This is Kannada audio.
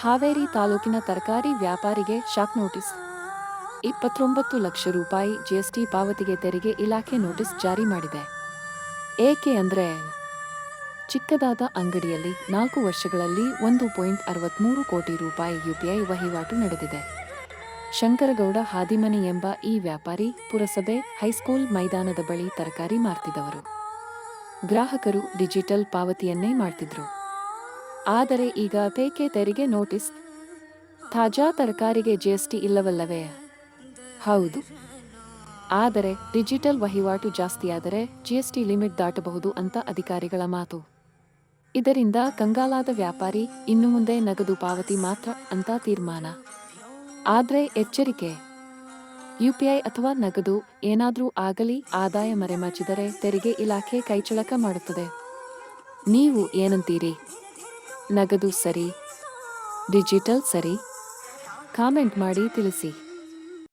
ಹಾವೇರಿ ತಾಲೂಕಿನ ತರಕಾರಿ ವ್ಯಾಪಾರಿಗೆ ಶಾಕ್ ನೋಟಿಸ್. ಇಪ್ಪತ್ತೊಂಬತ್ತು ಲಕ್ಷ ರೂಪಾಯಿ ಜಿಎಸ್ಟಿ ಪಾವತಿಗೆ ತೆರಿಗೆ ಇಲಾಖೆ ನೋಟಿಸ್ ಜಾರಿ ಮಾಡಿದೆ. ಏಕೆ ಅಂದರೆ ಚಿಕ್ಕದಾದ ಅಂಗಡಿಯಲ್ಲಿ ನಾಲ್ಕು ವರ್ಷಗಳಲ್ಲಿ ಒಂದು ಪಾಯಿಂಟ್ ಅರವತ್ಮೂರು ಕೋಟಿ ರೂಪಾಯಿ ಯುಪಿಐ ವಹಿವಾಟು ನಡೆದಿದೆ. ಶಂಕರಗೌಡ ಹಾದಿಮನಿ ಎಂಬ ಈ ವ್ಯಾಪಾರಿ ಪುರಸಭೆ, ಹೈಸ್ಕೂಲ್ ಮೈದಾನದ ಬಳಿ ತರಕಾರಿ ಮಾರ್ತಿದವರು. ಗ್ರಾಹಕರು ಡಿಜಿಟಲ್ ಪಾವತಿಯನ್ನೇ ಮಾಡ್ತಿದ್ರು ಆದರೆ ಈಗ ಬೇಕೆ ತೆರಿಗೆ ನೋಟಿಸ್, ತಾಜಾ ತರಕಾರಿಗೆ ಜಿಎಸ್ಟಿ ಇಲ್ಲವಲ್ಲವೇ? ಹೌದು. ಆದರೆ ಡಿಜಿಟಲ್ ವಹಿವಾಟು ಜಾಸ್ತಿಯಾದರೆ ಜಿಎಸ್ಟಿ ಲಿಮಿಟ್ ದಾಟಬಹುದು ಅಂತ ಅಧಿಕಾರಿಗಳ ಮಾತು. ಇದರಿಂದ ಕಂಗಾಲಾದ ವ್ಯಾಪಾರಿ ಇನ್ನು ಮುಂದೆ ನಗದು ಪಾವತಿ ಮಾತ್ರ ಅಂತ ತೀರ್ಮಾನ. ಆದರೆ ಎಚ್ಚರಿಕೆ. ಯುಪಿಐ ಅಥವಾ ನಗದು ಏನಾದರೂ ಆಗಲಿ ಆದಾಯ ಮರೆಮಾಚಿದರೆ ತೆರಿಗೆ ಇಲಾಖೆ ಕೈಚಳಕ ಮಾಡುತ್ತದೆ. ನೀವು ಏನಂತೀರಿ? ನಗದು ಸರಿ ಡಿಜಿಟಲ್ ಸರಿ ಕಾಮೆಂಟ್ ಮಾಡಿ ತಿಳಿಸಿ.